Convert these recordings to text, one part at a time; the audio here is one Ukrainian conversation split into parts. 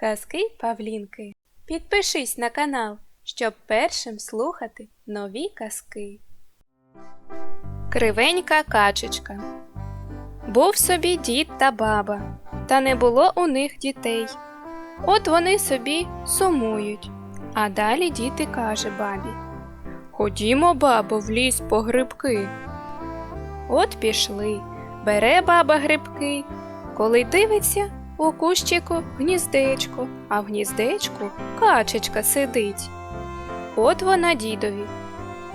Казки Павлінки. Підпишись на канал, щоб першим слухати нові казки. Кривенька качечка. Був собі дід та баба, та не було у них дітей. От вони собі сумують. А далі дід і каже бабі: Ходімо, бабо, в ліс по грибки. От пішли, бере баба грибки, коли дивиться, у кущику гніздечко, а в гніздечку качечка сидить. От вона дідові.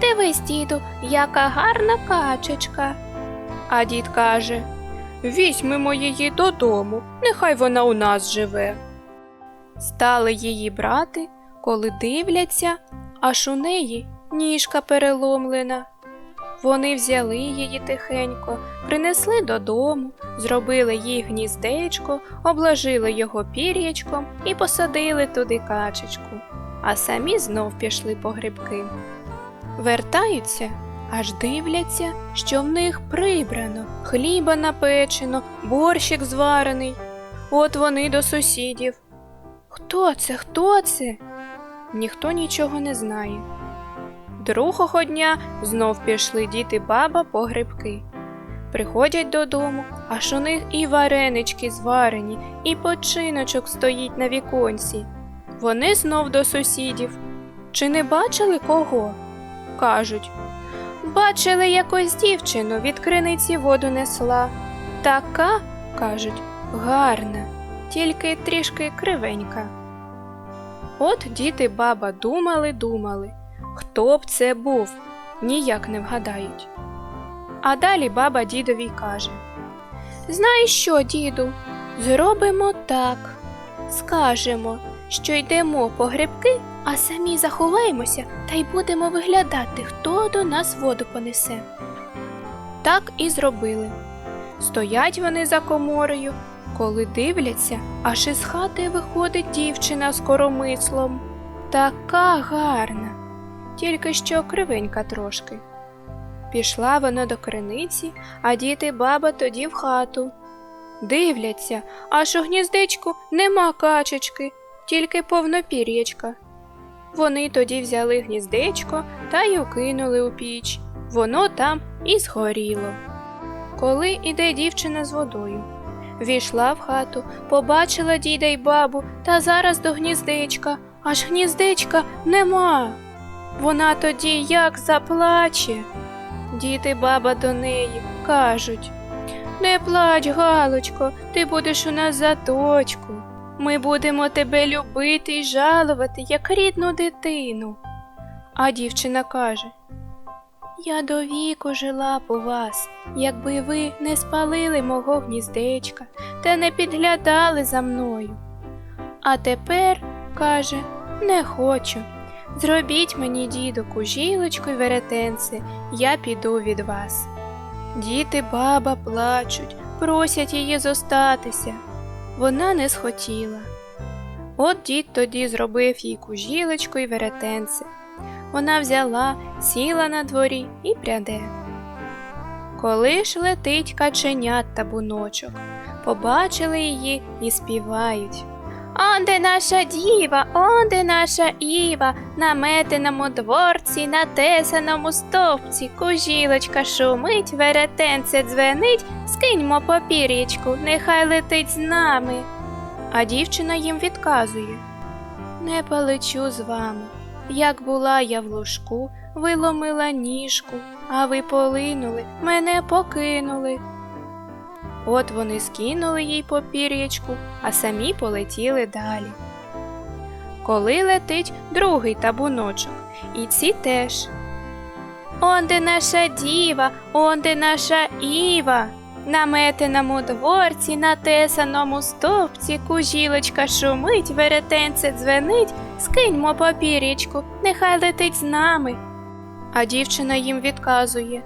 Дивись, діду, яка гарна качечка. А дід каже Візьмемо її додому, нехай вона у нас живе. Стали її брати, коли дивляться, аж у неї ніжка переломлена. Вони взяли її тихенько, принесли додому, зробили їй гніздечко, обложили його пір'ячком і посадили туди качечку, а самі знов пішли по грибки. Вертаються, аж дивляться, що в них прибрано, хліба напечено, борщик зварений. От вони до сусідів. Хто це? Хто це? Ніхто нічого не знає. Другого дня знов пішли діти баба по грибки. Приходять додому, аж у них і варенички зварені, і починочок стоїть на віконці. Вони знов до сусідів. Чи не бачили кого? Кажуть. Бачили якось дівчину від криниці воду несла. Така, кажуть, гарна, тільки трішки кривенька. От діти баба думали, думали. Хто б це був, ніяк не вгадають. А далі баба дідові каже Знаєш що, діду, зробимо так. Скажемо, що йдемо по грибки, а самі заховаємося та й будемо виглядати, хто до нас воду понесе. Так і зробили. Стоять вони за коморою, коли дивляться, аж із хати виходить дівчина з коромислом. Така гарна тільки що кривенька трошки. Пішла вона до криниці, а діти баба тоді в хату. Дивляться, аж у гніздечку нема качечки, тільки повнопір'ячка. Вони тоді взяли гніздечко та й укинули у піч. Воно там і згоріло. Коли іде дівчина з водою, війшла в хату, побачила діда й бабу та зараз до гніздечка, аж гніздечка нема. Вона тоді як заплаче. Діти баба до неї кажуть Не плач, Галочко, ти будеш у нас за дочку. Ми будемо тебе любити й жалувати, як рідну дитину. А дівчина каже Я до віку жила у вас, якби ви не спалили мого гніздечка та не підглядали за мною. А тепер, каже, не хочу. Зробіть мені, діду, кужілочку й веретенце, я піду від вас. Діти баба плачуть, просять її зостатися. Вона не схотіла. От дід тоді зробив їй кужілочку й веретенце. Вона взяла, сіла на дворі і пряде. Коли ж летить каченят та буночок, побачили її і співають. Он де наша діва, он де наша Іва, на метеному дворці, на тесаному стовпці, кужілочка шумить, веретенце дзвенить, скиньмо попір'ячку, нехай летить з нами. А дівчина їм відказує Не полечу з вами. Як була я в ложку, виломила ніжку, а ви полинули, мене покинули. От вони скинули їй попір'ячку, а самі полетіли далі. Коли летить другий табуночок, і ці теж. Он де наша діва, он де наша Іва, на метеному дворці, на тесаному стовпці, кужілочка шумить, веретенце дзвенить, скиньмо попір'ячку, нехай летить з нами. А дівчина їм відказує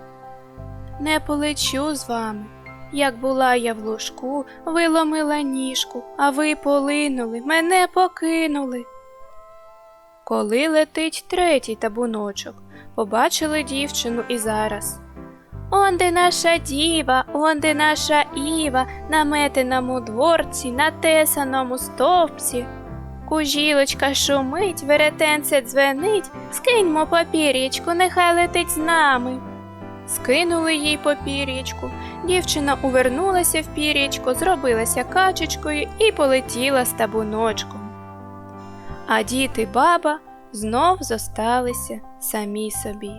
Не полечу з вами. Як була я в ложку, виломила ніжку, а ви полинули, мене покинули. Коли летить третій табуночок, побачили дівчину і зараз. Он де наша діва, он де наша Іва, на метеному дворці, на тесаному стовпці, Кужілочка шумить, веретенце дзвенить, скиньмо папір'ячку, нехай летить з нами. Скинули їй по пір'ячку. дівчина увернулася в пір'ячко, зробилася качечкою і полетіла з табуночком. А дід і баба знов зосталися самі собі.